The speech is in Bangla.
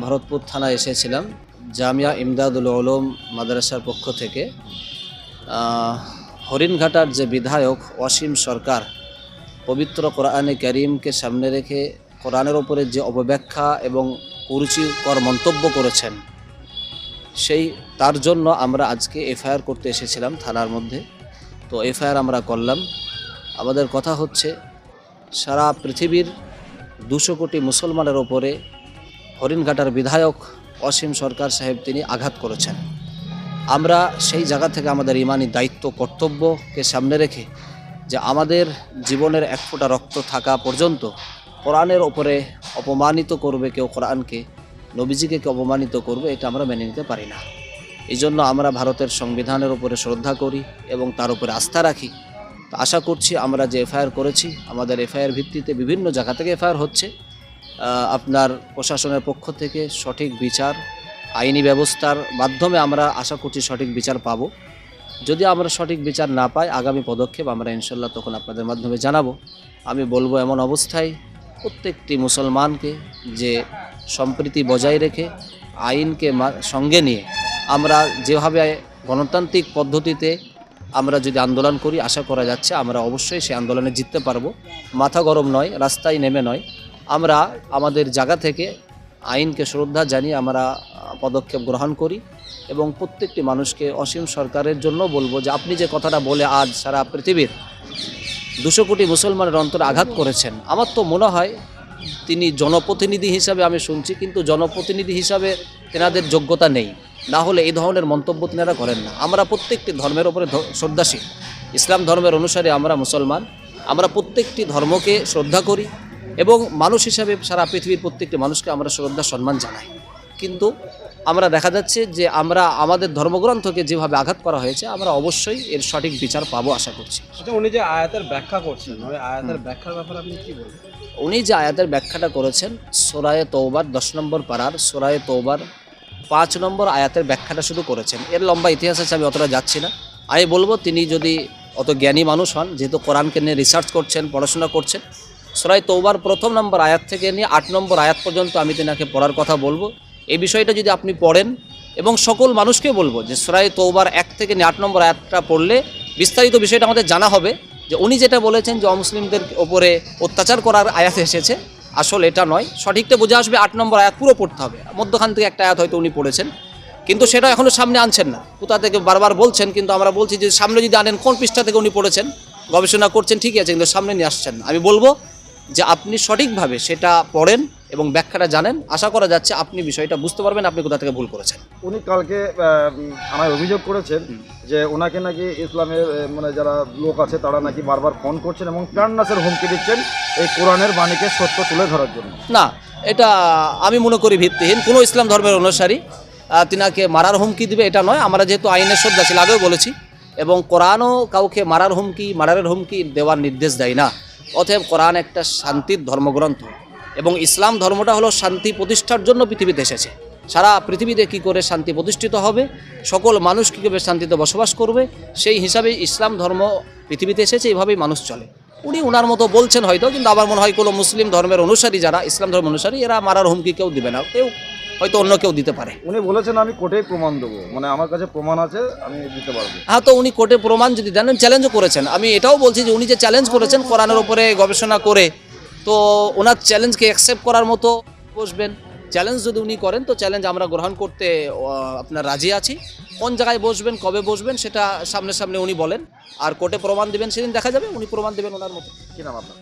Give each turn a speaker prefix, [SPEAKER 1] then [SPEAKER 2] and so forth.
[SPEAKER 1] ভরতপুর থানায় এসেছিলাম, জামিয়া ইমদাদুল আলম মাদ্রাসার পক্ষ থেকে। হরিণঘাটার যে বিধায়ক অসীম সরকার পবিত্র কোরআনে করিমকে সামনে রেখে কোরআনের ওপরে যে অপব্যাখ্যা এবং কুরুচিকর মন্তব্য করেছেন, সেই তার জন্য আমরা আজকে এফআইআর করতে এসেছিলাম থানার মধ্যে। তো এফআইআর আমরা করলাম। আমাদের কথা হচ্ছে, সারা পৃথিবীর দুশো কোটি মুসলমানের ওপরে হরিণঘাটার বিধায়ক অসীম সরকার সাহেব তিনি আঘাত করেছেন। আমরা সেই জায়গা থেকে আমাদের ইমানি দায়িত্ব, কর্তব্যকে সামনে রেখে যে আমাদের জীবনের এক ফোঁটা রক্ত থাকা পর্যন্ত কোরআনের ওপরে অপমানিত করবে কেউ, কোরআনকে, নবীজিকে কেউ অপমানিত করবে, এটা আমরা মেনে নিতে পারি না। এই জন্য আমরা ভারতের সংবিধানের উপরে শ্রদ্ধা করি এবং তার উপরে আস্থা রাখি। আশা করছি আমরা যে এফআইআর করেছি, আমাদের এফআইআর ভিত্তিতে বিভিন্ন জায়গা থেকে এফআইআর হচ্ছে। আপনার প্রশাসনের পক্ষ থেকে সঠিক বিচার, আইনি ব্যবস্থার মাধ্যমে আমরা আশা করছি সঠিক বিচার পাব। যদি আমরা সঠিক বিচার না পাই, আগামী পদক্ষেপ আমরা ইনশাল্লাহ তখন আপনাদের মাধ্যমে জানাব। আমি বলব এমন অবস্থায় প্রত্যেকটি মুসলমানকে যে সম্প্রীতি বজায় রেখে, আইনকে সঙ্গে নিয়ে আমরা যেভাবে গণতান্ত্রিক পদ্ধতিতে আমরা যদি আন্দোলন করি, আশা করা যাচ্ছে আমরা অবশ্যই সেই আন্দোলনে জিততে পারব। মাথা গরম নয়, রাস্তায় নেমে নয়। আমরা আমাদের জায়গা থেকে আইনকে শ্রদ্ধা জানিয়ে আমরা পদক্ষেপ গ্রহণ করি এবং প্রত্যেকটি মানুষকে অসীম সরকারের জন্য বলব যে আপনি যে কথাটা বলে আজ সারা পৃথিবীর দুশো কোটি মুসলমানের অন্তরে আঘাত করেছেন, আমার তো মনে হয় তিনি জনপ্রতিনিধি হিসাবে আমি শুনছি, কিন্তু জনপ্রতিনিধি হিসাবে তেনাদের যোগ্যতা নেই। না হলে এই ধরনের মন্তব্য তেনারা করেন না। আমরা প্রত্যেকটি ধর্মের ওপরে শ্রদ্ধাশীল। ইসলাম ধর্মের অনুসারে আমরা মুসলমান। আমরা প্রত্যেকটি ধর্মকে শ্রদ্ধা করি। এবং মানুষ হিসাবে সারা পৃথিবীর প্রত্যেকটি মানুষকে আমরা শ্রদ্ধা সম্মান জানাই। কিন্তু আমরা দেখা যাচ্ছে যে আমরা আমাদের ধর্মগ্রন্থকে যেভাবে আঘাত করা হয়েছে আমরা অবশ্যই এর সঠিক বিচার পাবো আশা করছি।
[SPEAKER 2] আচ্ছা উনি যে আয়াতের ব্যাখ্যা করছেন ওই আয়াতের ব্যাখ্যার ব্যাপারে আপনি কি বলবেন?
[SPEAKER 1] উনি যে আয়াতের ব্যাখ্যাটা করেছেন সোরায়ে তৌবার দশ নম্বর পাড়ার সোরায়ে তৌবার পাঁচ নম্বর আয়াতের ব্যাখ্যাটা শুধু করেছেন। এর লম্বা ইতিহাস আছে আমি অতটা যাচ্ছি না। আমি বলব তিনি যদি অত জ্ঞানী মানুষ হন যেহেতু কোরআনকে নিয়ে রিসার্চ করছেন পড়াশোনা করছেন সোরাই তৌবার প্রথম নম্বর আয়াত থেকে নিয়ে আট নম্বর আয়াত পর্যন্ত আমি তেনাকে পড়ার কথা বলব। এই বিষয়টা যদি আপনি পড়েন এবং সকল মানুষকে বলব যে সরাই তৌবার এক থেকে নিয়ে আট নম্বর আয়াতটা পড়লে বিস্তারিত বিষয়টা আমাদের জানা হবে যে উনি যেটা বলেছেন যে অমুসলিমদের ওপরে অত্যাচার করার আয়াত এসেছে, আসলে এটা নয়। সঠিকটা বোঝা আসবে আট নম্বর আয়াত পুরো পড়তে হবে। মধ্যখান থেকে একটা আয়াত হয়তো উনি পড়েছেন। কিন্তু সেটা এখনও সামনে আনছেন না। কোথা থেকে বারবার বলছেন, কিন্তু আমরা বলছি যে সামনে যদি আনেন কোন পৃষ্ঠা থেকে উনি পড়েছেন, গবেষণা করছেন, ঠিকই আছে, কিন্তু সামনে নিয়ে আসছেন। আমি বলব যে আপনি সঠিকভাবে সেটা পড়েন এবং ব্যাখ্যাটা জানেন। আশা করা যাচ্ছে আপনি বিষয়টা বুঝতে পারবেন আপনি কোথা থেকে ভুল করেছেন।
[SPEAKER 3] উনি কালকে আমায় অভিযোগ করেছেন যে ওনাকে নাকি ইসলামের মানে যারা লোক আছে তারা নাকি বারবার ফোন করছেন এবং প্রাণনাশের হুমকি দিচ্ছেন এই কোরআনের বাণীকে সত্য তুলে ধরার জন্য।
[SPEAKER 1] না এটা আমি মনে করি ভিত্তিহীন। কোনো ইসলাম ধর্মের অনুসারী তিনাকে মারার হুমকি দিবে এটা নয়। আমরা যেহেতু আইনের শ্রদ্ধা ছিল আগেও বলেছি। এবং কোরআনও কাউকে মারার হুমকি মারারের হুমকি দেওয়ার নির্দেশ দেয় না। অতএব কোরআন একটা শান্তির ধর্মগ্রন্থ। এবং ইসলাম ধর্মটা হলো শান্তি প্রতিষ্ঠার জন্য পৃথিবীতে এসেছে। সারা পৃথিবীতে কি করে শান্তি প্রতিষ্ঠিত হবে? সকল মানুষ কীভাবে শান্তিতে বসবাস করবে? সেই হিসাবে ইসলাম ধর্ম পৃথিবীতে এসেছে এইভাবেই মানুষ চলে। উনি ওনার মতো বলছেন হয়তো, কিন্তু আমার মনে হয় কোনো মুসলিম ধর্মের অনুসারী যারা, ইসলাম ধর্মের অনুসারী, এরা মারার হুমকি কেউ দিবে না। কেউ হয়তো অন্য কেউ দিতে পারে।
[SPEAKER 3] উনি বলেছেন আমি কোর্টেই প্রমাণ দেবো। মানে আমার কাছে প্রমাণ আছে আমি দিতে পারব।
[SPEAKER 1] হ্যাঁ তো উনি কোর্টে প্রমাণ যদি দেন চ্যালেঞ্জও করেছেন। আমি এটাও বলছি যে উনি যে চ্যালেঞ্জ করেছেন কোরআনের উপরে গবেষণা করে তো ওনার চ্যালেঞ্জকে অ্যাকসেপ্ট করার মতো বসবেন। চ্যালেঞ্জ যদি উনি করেন তো চ্যালেঞ্জ আমরা গ্রহণ করতে আপনার রাজি আছি। কোন জায়গায় বসবেন কবে বসবেন সেটা সামনে সামনে উনি বলেন। আর কোর্টে প্রমাণ দেবেন সেদিন দেখা যাবে উনি প্রমাণ দেবেন ওনার মতো।
[SPEAKER 3] কি নাম আপনার?